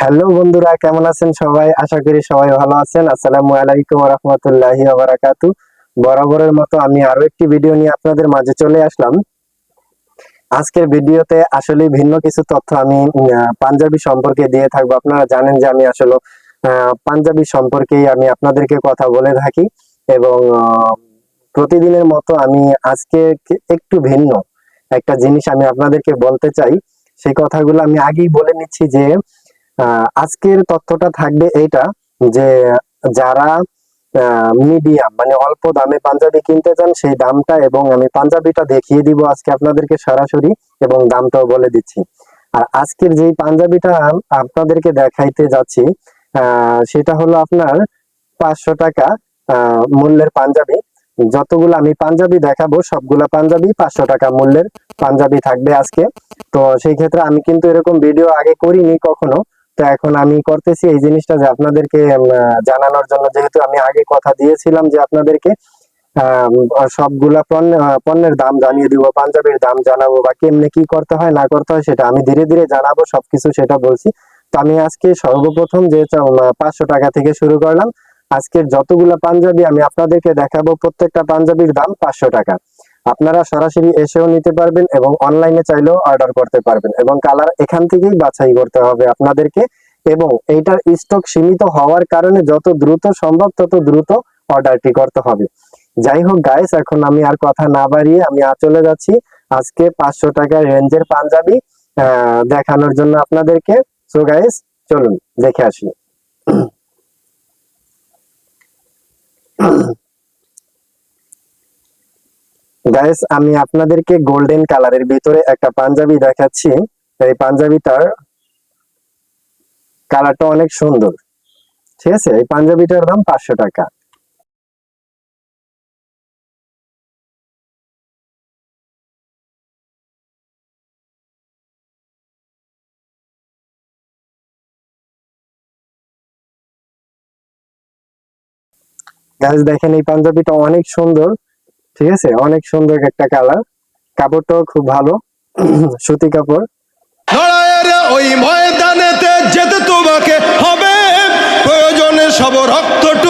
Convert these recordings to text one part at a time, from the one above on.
Hello বন্ধুরা, কেমন আছেন সবাই? আশা করি সবাই ভালো আছেন। আসসালামু আলাইকুম রহমতুল্লাহি বারাকাতু বরাবরের মতো আমি আরও একটি ভিডিও নিয়ে আপনাদের মাঝে চলে আসলাম। আজকের ভিডিওতে আসলে ভিন্ন কিছু তথ্য আমি পাঞ্জাবি সম্পর্কে দিয়ে থাকব। আপনারা জানেন যে আমি আসলে পাঞ্জাবি সম্পর্কেই আমি আপনাদেরকে কথা বলে থাকি এবং প্রতিদিনের মতো আমি আজকে একটু ভিন্ন একটা জিনিস আমি আপনাদেরকে বলতে চাই। সেই কথাগুলো আমি আগেই বলে নিচ্ছি যে আজকের তথ্যটা থাকবে এইটা যে যারা মিডিয়াম মানে অল্প দামে পাঞ্জাবি কিনতে চান, সেই দামটা এবং আমি পাঞ্জাবিটা দেখিয়ে দিব আজকে আপনাদেরকে সরাসরি এবং দামটাও বলে দিচ্ছি। আর আজকের যে পাঞ্জাবিটা আপনাদেরকে দেখাইতে যাচ্ছি সেটা হলো আপনার পাঁচশো টাকা মূল্যের পাঞ্জাবি। যতগুলো আমি পাঞ্জাবি দেখাবো, সবগুলা পাঞ্জাবি পাঁচশো টাকা মূল্যের পাঞ্জাবি থাকবে আজকে। তো সেই ক্ষেত্রে আমি কিন্তু এরকম ভিডিও আগে করিনি কখনো। তো এখন আমি করতেছি এই জিনিসটা যে আপনাদেরকে জানানোর জন্য। যেহেতু আমি আগে কথা দিয়েছিলাম যে আপনাদেরকে সবগুলা পণ্য, পণ্যের দাম জানিয়ে দিব, পাঞ্জাবির দাম জানাব বা কেমনে কি করতে হয়, না করতে হয়, সেটা আমি ধীরে ধীরে জানাব, সবকিছু সেটা বলছি। তো আমি আজকে সর্বপ্রথম যে পাঁচশো টাকা থেকে শুরু করলাম, আজকের যতগুলা পাঞ্জাবি আমি আপনাদেরকে দেখাবো, প্রত্যেকটা পাঞ্জাবির দাম পাঁচশো টাকা। আপনারা সরাসরি এসেও নিতে পারবেন এবং অনলাইনে চাইলেও অর্ডার করতে পারবেন এবং কালার এখান থেকেই বাছাই করতে হবে আপনাদেরকে এবং এইটার স্টক সীমিত হওয়ার কারণে যত দ্রুত সম্ভব তত দ্রুত অর্ডারটি করতে হবে। যাই হোক গাইস এখন আমি আর কথা না বাড়িয়ে আমি আর চলে যাচ্ছি। আজকে পাঁচশো টাকার রেঞ্জের পাঞ্জাবি দেখানোর জন্য আপনাদেরকে। সো গাইস চলুন, দেখে আসি। গাইস আমি আপনাদেরকে গোল্ডেন কালারের ভিতরে একটা পাঞ্জাবি দেখাচ্ছি। এই পাঞ্জাবিটার কালারটা অনেক সুন্দর। ঠিক আছে? এই পাঞ্জাবিটার দাম পাঁচশো টাকা। গাইস দেখেন এই পাঞ্জাবিটা অনেক সুন্দর। ঠিক আছে? অনেক সুন্দর একটা কালার কাপড়টাও খুব ভালো। সুতি কাপড়। ওই ময়দানেতে যেতে তোমাকে হবে। প্রয়োজনে সব রক্তটুকু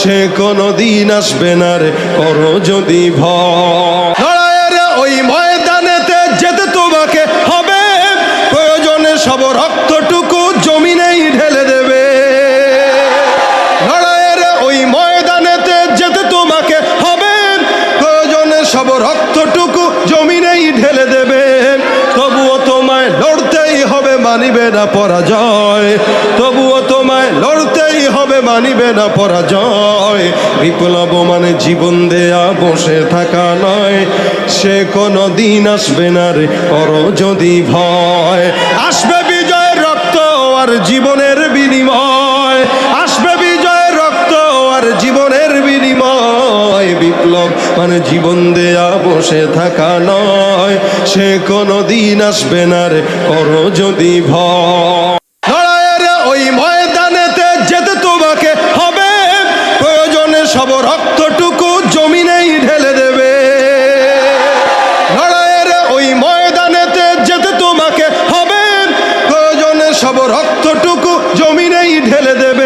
সে কোনো দিন আসবে না রে, করো যদি ভয়ের ওই ময়দানেতে যেতে তোমাকে হবে। প্রয়োজনে সব রক্তটুকু মানিবে না পরাজয়। তবুও তোমায় লড়তেই হবে, মানিবে না পরাজয়। বিপ্লব মানে জীবন দেয়া, বসে থাকা নয়। সে কোনো দিন আসবে না রে কর যদি ভয়। আসবে বিজয়ের রক্ত আর জীবনের বিনিময়। বিপ্লব মানে জীবন দেয়া বসে থাকা নয়। সে কোনো দিন আসবে না রে, করো যদি ভয়। ঢেলে দেবে। ময়দানেতে যেতে তোমাকে প্রয়োজনে সব রক্তটুকু জমিনেই ঢেলে দেবে।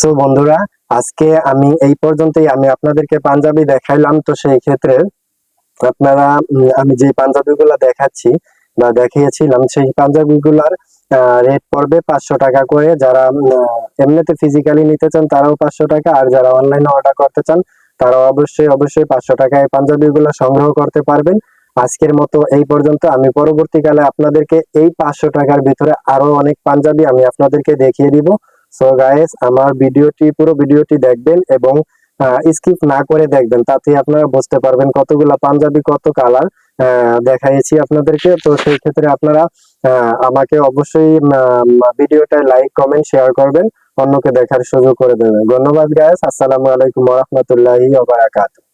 সো বন্ধুরা, আজকে আমি এই পর্যন্তই। আমি আপনাদেরকে পাঞ্জাবি দেখাইলাম, তো সেই ক্ষেত্রে আপনারা আমি যে পাঞ্জাবিগুলো দেখাচ্ছি বা দেখিয়েছিলাম, সেই পাঞ্জাবিগুলার রেট পড়বে পাঁচশো টাকা করে। যারা এমনিতে ফিজিক্যালি নিতে চান, তারাও পাঁচশো টাকা। আর যারা অনলাইনে অর্ডার করতে চান, তারাও অবশ্যই অবশ্যই পাঁচশো টাকায় পাঞ্জাবিগুলো সংগ্রহ করতে পারবেন। আজকের মতো এই পর্যন্ত। আমি পরবর্তীকালে আপনাদেরকে এই পাঁচশো টাকার ভিতরে আরও অনেক পাঞ্জাবি আমি আপনাদেরকে দেখিয়ে দিব। সো গাইস আমার ভিডিওটি, পুরো ভিডিওটি দেখবেন এবং স্কিপ না করে দেখবেন তাতে আপনারা বুঝতে পারবেন কতগুলা পাঞ্জাবি, কত কালার দেখাইছি আপনাদেরকে। তো সেই ক্ষেত্রে আপনারা আমাকে অবশ্যই ভিডিওটা লাইক কমেন্ট শেয়ার করবেন, অন্যকে দেখার সুযোগ করে দেবেন। ধন্যবাদ গাইস আসসালামু আলাইকুম রাহমাতুল্লাহি ওয়া বারাকাতুহু।